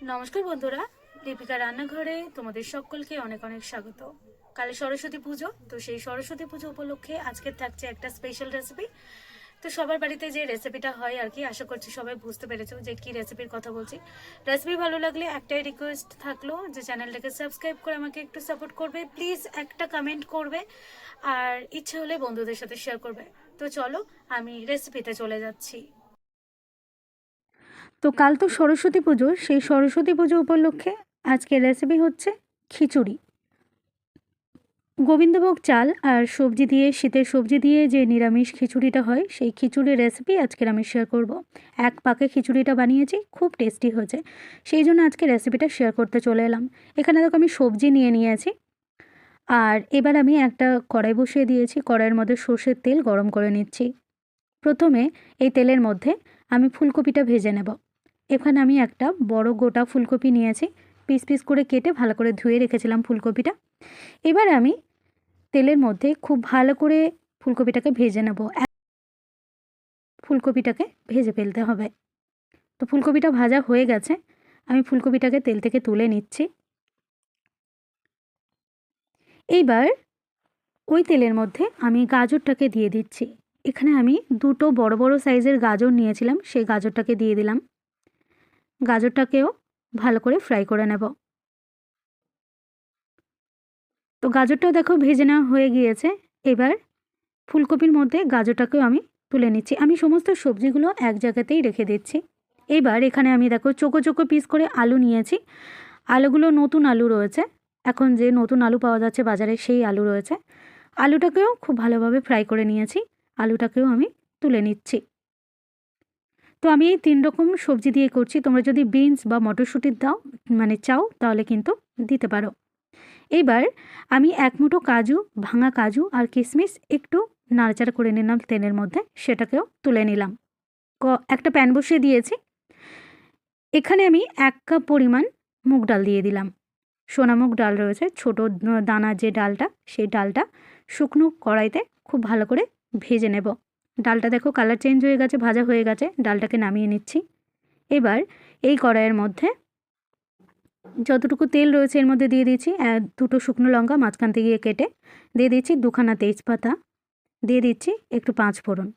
নমস্কার বন্ধুরা, দীপিকা রান্নাঘরে তোমাদের সকলকে অনেক অনেক স্বাগত। কালে সরস্বতী পুজো, তো সেই সরস্বতী পুজো উপলক্ষে আজকে থাকছে একটা স্পেশাল রেসিপি তো সবার বাড়িতে যে রেসিপিটা হয় আর কি, আশা করছি সবাই বুঝতে পেরেছ যে কি রেসিপির কথা বলছি। রেসিপি ভালো লাগলে একটাই রিকোয়েস্ট থাকল যে চ্যানেলটাকে সাবস্ক্রাইব করে আমাকে একটু সাপোর্ট করবে প্লিজ একটা কমেন্ট করবে, আর ইচ্ছে হলে বন্ধুদের সাথে শেয়ার করবে। তো চলো, আমি রেসিপিতে চলে যাচ্ছি। তো কাল তো সরস্বতী পুজো, সেই সরস্বতী পুজো উপলক্ষে আজকের রেসিপি হচ্ছে খিচুড়ি। গোবিন্দভোগ চাল আর সবজি দিয়ে, শীতের সবজি দিয়ে যে নিরামিষ খিচুড়িটা হয়, সেই খিচুড়ির রেসিপি আজকের আমি শেয়ার করব। এক পাকে খিচুড়িটা বানিয়েছি, খুব টেস্টি হয়েছে। সেই জন্য আজকে রেসিপিটা শেয়ার করতে চলে এলাম। এখানে দেখো আমি সবজি নিয়ে নিয়েছি। আর এবার আমি একটা কড়াই বসিয়ে দিয়েছি, কড়াইয়ের মধ্যে সর্ষের তেল গরম করে নিচ্ছি। প্রথমে এই তেলের মধ্যে আমি ফুলকপিটা ভেজে নেব। এখানে আমি একটা বড় গোটা ফুলকপি নিয়েছি পিস পিস করে কেটে ভালো করে ধুয়ে রেখেছিলাম ফুলকপিটা। এবার আমি তেলের মধ্যে খুব ভালো করে ফুলকপিটাকে ভেজে নেব। ফুলকপিটাকে ভেজে ফেলতে হবে। তো ফুলকপিটা ভাজা হয়ে গেছে। আমি ফুলকপিটাকে তেল থেকে তুলে নিচ্ছি। এইবার ওই তেলের মধ্যে আমি গাজরটাকে দিয়ে দিচ্ছি। এখানে আমি দুটো বড় বড় সাইজের গাজর নিয়েছিলাম। সেই গাজরটাকে দিয়ে দিলাম। গাজরটাকেও ভালো করে ফ্রাই করে নেব। তো গাজরটাও দেখো ভেজে নেওয়া হয়ে গিয়েছে। এবার ফুলকপির মধ্যে গাজরটাকেও আমি তুলে নিচ্ছি। আমি সমস্ত সবজিগুলো এক জায়গাতেই রেখে দিচ্ছি। এবার এখানে আমি দেখো চোকো চোকো পিস করে আলু নিয়েছি। আলুগুলো নতুন আলু রয়েছে। এখন যে নতুন আলু পাওয়া যাচ্ছে বাজারে সেই আলু রয়েছে। আলুটাকেও খুব ভালোভাবে ফ্রাই করে নিয়েছি। আলুটাকেও আমি তুলে নিচ্ছি। তো আমি এই তিন রকম সবজি দিয়ে করছি। তোমরা যদি বিনস বা মটরশুঁটির দাও মানে চাও, তাহলে কিন্তু দিতে পারো। এবার আমি এক মুঠো কাজু, ভাঙা কাজু আর কিশমিশ একটু নাড়াচাড়া করে নিলাম তেলের মধ্যে, সেটাকেও তুলে নিলাম। ক- একটা প্যান বসিয়ে দিয়েছি। এখানে আমি এক কাপ পরিমাণ মুগ ডাল দিয়ে দিলাম। সোনামুগ ডাল রয়েছে, ছোট দানা যে ডালটা, সেই ডালটা শুকনো কড়াইতে খুব ভালো করে ভেজে নেব। ডালটা দেখো কালার চেঞ্জ হয়ে গেছে, ভাজা হয়ে গেছে, ডালটাকে নামিয়ে নিচ্ছি। এবার এই কড়াইয়ের মধ্যে যতটুকু তেল রয়েছে এর মধ্যে দিয়ে দিচ্ছি দুটো শুকনো লঙ্কা মাঝখান থেকে গিয়ে কেটে দিয়ে দিচ্ছি দুখানা তেজপাতা, দিয়ে দিচ্ছি একটু পাঁচ ফোড়ন।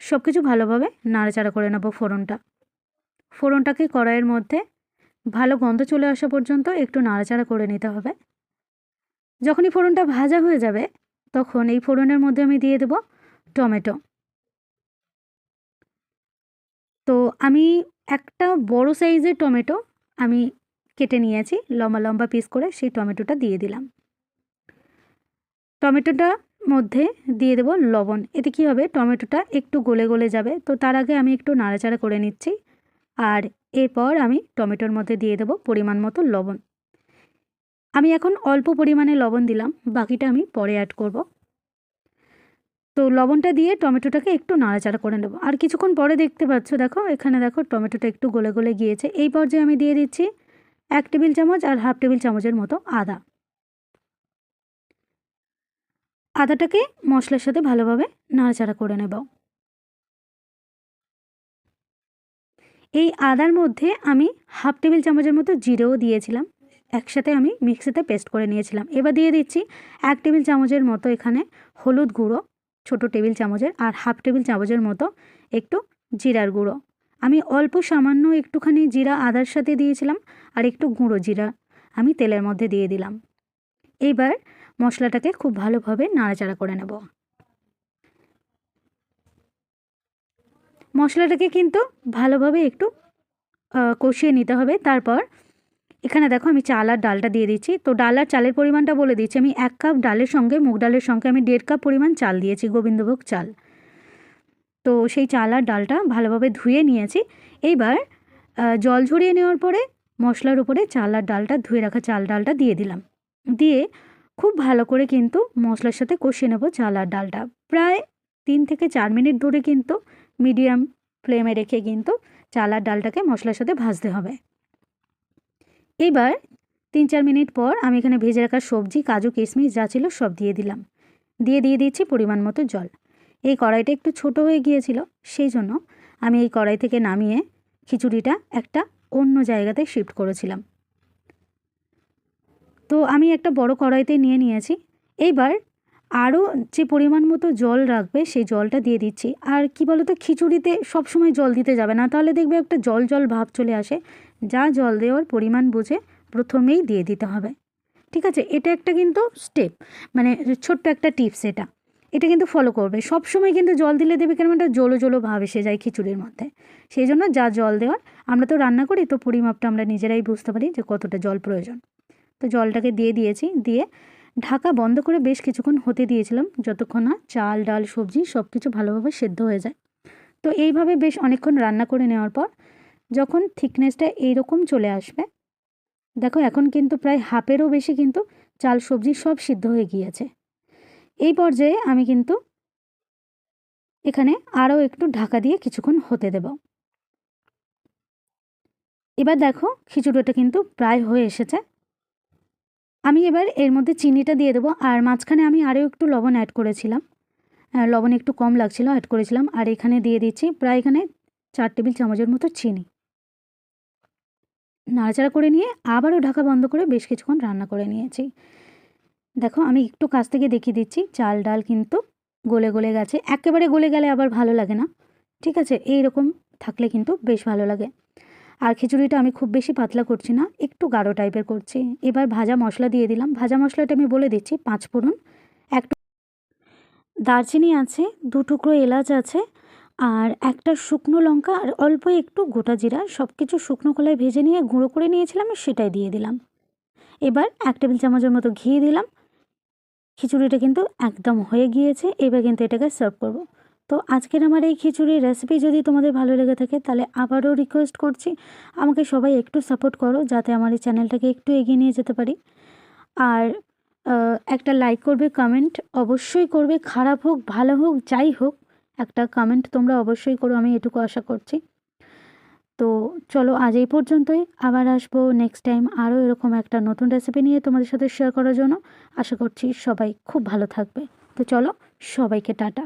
সব কিছু ভালোভাবে নাড়াচাড়া করে নেব ফোড়নটা। ফোড়নটাকে কড়াইয়ের মধ্যে ভালো গন্ধ চলে আসা পর্যন্ত একটু নাড়াচাড়া করে নিতে হবে। যখনই ফোড়নটা ভাজা হয়ে যাবে, তখন এই ফোড়নের মধ্যে আমি দিয়ে দেব টমেটো। তো আমি একটা বড় সাইজের টমেটো আমি কেটে নিয়েছি, লম্বা লম্বা পিস করে সেই টমেটোটা দিয়ে দিলাম। টমেটোটা মধ্যে দিয়ে দেব লবণ। এতে কী হবে? টমেটোটা একটু গলে গলে যাবে। তো তার আগে আমি একটু নাড়াচাড়া করে নিচ্ছি। আর এরপর আমি টমেটোর মধ্যে দিয়ে দেব পরিমাণ মতো লবণ। আমি এখন অল্প পরিমাণে লবণ দিলাম। বাকিটা আমি পরে অ্যাড করব। তো লবণটা দিয়ে টমেটোটাকে একটু নাড়াচাড়া করে নেব। আর কিছুক্ষণ পরে দেখতে পাচ্ছ, দেখো, এখানে দেখো টমেটোটা একটু গলে গলে গিয়েছে। এই পর্যায়ে আমি দিয়ে দিচ্ছি এক টেবিল চামচ আর হাফ টেবিল চামচের মতো আদা। আদাটাকে মশলার সাথে ভালোভাবে নাড়াচাড়া করে নেব। এই আদার মধ্যে আমি হাফ টেবিল চামচের মতো জিরেও দিয়েছিলাম। একসাথে আমি মিক্সিতে পেস্ট করে নিয়েছিলাম। এবার দিয়ে দিচ্ছি এক টেবিল চামচের মতো এখানে হলুদ গুঁড়ো। ছোট টেবিল চামচের আর হাফ টেবিল চামচের মতো একটু জিরার গুঁড়ো। আমি অল্প সামান্য একটুখানি জিরা আদার সাথে দিয়েছিলাম আর একটু গুঁড়ো জিরা আমি তেলের মধ্যে দিয়ে দিলাম। এইবার মশলাটাকে খুব ভালোভাবে নাড়াচাড়া করে নেব। মশলাটাকে কিন্তু ভালোভাবে একটু কষিয়ে নিতে হবে। তারপর এখানে দেখো আমি চাল আর ডালটা দিয়ে দিচ্ছি। তো ডাল আর চালের পরিমাণটা বলে দিচ্ছি। আমি এক কাপ ডালের সঙ্গে, মুগ ডালের সঙ্গে আমি দেড় কাপ পরিমাণ চাল দিয়েছি, গোবিন্দভোগ চাল। তো সেই চাল আর ডালটা ভালোভাবে ধুয়ে নিয়েছি। এইবার জল ঝরিয়ে নেওয়ার পরে মশলার উপরে চাল আর ডালটা, ধুয়ে রাখা চাল ডালটা দিয়ে দিলাম। দিয়ে খুব ভালো করে কিন্তু মশলার সাথে কষিয়ে নেব চাল আর ডালটা। প্রায় তিন থেকে চার মিনিট ধরে কিন্তু মিডিয়াম ফ্লেমে রেখে কিন্তু চাল আর ডালটাকে মশলার সাথে ভাজতে হবে। এবার তিন চার মিনিট পর আমি এখানে ভেজে রাখা সবজি, কাজু, কিশমিশ যা ছিল সব দিয়ে দিলাম। দিয়ে দিয়ে দিচ্ছি পরিমাণ মতো জল। এই কড়াইটা একটু ছোট হয়ে গিয়েছিল, সেই জন্য আমি এই কড়াই থেকে নামিয়ে খিচুড়িটা একটা অন্য জায়গাতে শিফট করেছিলাম। তো আমি একটা বড় কড়াইতে নিয়ে নিয়েছি। এইবার আরও যে পরিমাণ মতো জল রাখবে, সেই জলটা দিয়ে দিচ্ছি। আর কি বলো তো খিচুড়িতে সবসময় জল দিতে যাবে না, তাহলে দেখবে একটা জল জল ভাব চলে আসে। যা জল দেওয়ার পরিমাণ বুঝে প্রথমেই দিয়ে দিতে হবে। ঠিক আছে? এটা একটা কিন্তু স্টেপ মানে ছোট্ট একটা টিপস এটা। এটা কিন্তু ফলো করবে। সব সময় কিন্তু জল দিলে দেবে কেন একটা জলো জলো ভাব এসে যায় খিচুড়ির মধ্যে। সেই জন্য যা জল দেওয়ার, আমরা তো রান্না করি, তো পরিমাপটা আমরা নিজেরাই বুঝতে পারি যে কতটা জল প্রয়োজন। তো জলটাকে দিয়ে দিয়েছি, দিয়ে ঢাকা বন্ধ করে বেশ কিছুক্ষণ হতে দিয়েছিলাম, যতক্ষণ না চাল, ডাল, সবজি সব কিছু ভালোভাবে সেদ্ধ হয়ে যায়। তো এইভাবে বেশ অনেকক্ষণ রান্না করে নেওয়ার পর যখন থিকনেসটা এইরকম চলে আসবে, দেখো এখন কিন্তু প্রায় হাফেরও বেশি কিন্তু চাল সবজি সব সিদ্ধ হয়ে গিয়েছে। এই পর্যায়ে আমি কিন্তু এখানে আরও একটু ঢাকা দিয়ে কিছুক্ষণ হতে দেব। এবার দেখো খিচুড়িটা কিন্তু প্রায় হয়ে এসেছে। আমি এবার এর মধ্যে চিনিটা দিয়ে দেবো আর মাঝখানে আমি আরও একটু লবণ অ্যাড করেছিলাম। লবণ একটু কম লাগছিল অ্যাড করেছিলাম আর এখানে দিয়ে দিচ্ছি প্রায় এখানে চার টেবিল চামচের মতো চিনি। নাড়াচাড়া করে নিয়ে আবারও ঢাকা বন্ধ করে বেশ কিছুক্ষণ রান্না করে নিয়েছি। দেখো, আমি একটু কাছ থেকে দেখিয়ে দিচ্ছি, চাল ডাল কিন্তু গলে গলে গেছে। একেবারে গলে গেলে আবার ভালো লাগে না, ঠিক আছে? এই রকম থাকলে কিন্তু বেশ ভালো লাগে। আর খিচুড়িটা আমি খুব বেশি পাতলা করছি না, একটু গাঢ় টাইপের করছি। এবার ভাজা মশলা দিয়ে দিলাম। ভাজা মশলাটা আমি বলে দিচ্ছি, পাঁচ ফোড়ন, এক দারচিনি আছে, দু টুকরো এলাচ আছে আর একটা শুকনো লঙ্কা আর অল্প একটু গোটা জিরা সব কিছু শুকনো কলায় ভেজে নিয়ে গুঁড়ো করে নিয়েছিলাম সেটাই দিয়ে দিলাম। এবার এক টেবিল চামচের মতো ঘি দিলাম। খিচুড়িটা কিন্তু একদম হয়ে গিয়েছে, এবার কিন্তু এটাকে সার্ভ করব। তো আজকের আমার এই খিচুড়ির রেসিপি যদি তোমাদের ভালো লেগে থাকে তাহলে আবারও রিকোয়েস্ট করছি, আমাকে সবাই একটু সাপোর্ট করো যাতে আমার এই চ্যানেলটাকে একটু এগিয়ে নিয়ে যেতে পারি। আর একটা লাইক করবে কমেন্ট অবশ্যই করবে, খারাপ হোক, ভালো হোক, যাই হোক একটা কমেন্ট তোমরা অবশ্যই করো, আমি এটুকু আশা করছি। তো চলো, আজ এই পর্যন্তই। আবার আসব নেক্সট টাইম আরও এরকম একটা নতুন রেসিপি নিয়ে তোমাদের সাথে শেয়ার করার জন্য। আশা করছি সবাই খুব ভালো থাকবে। তো চলো, সবাইকে টাটা।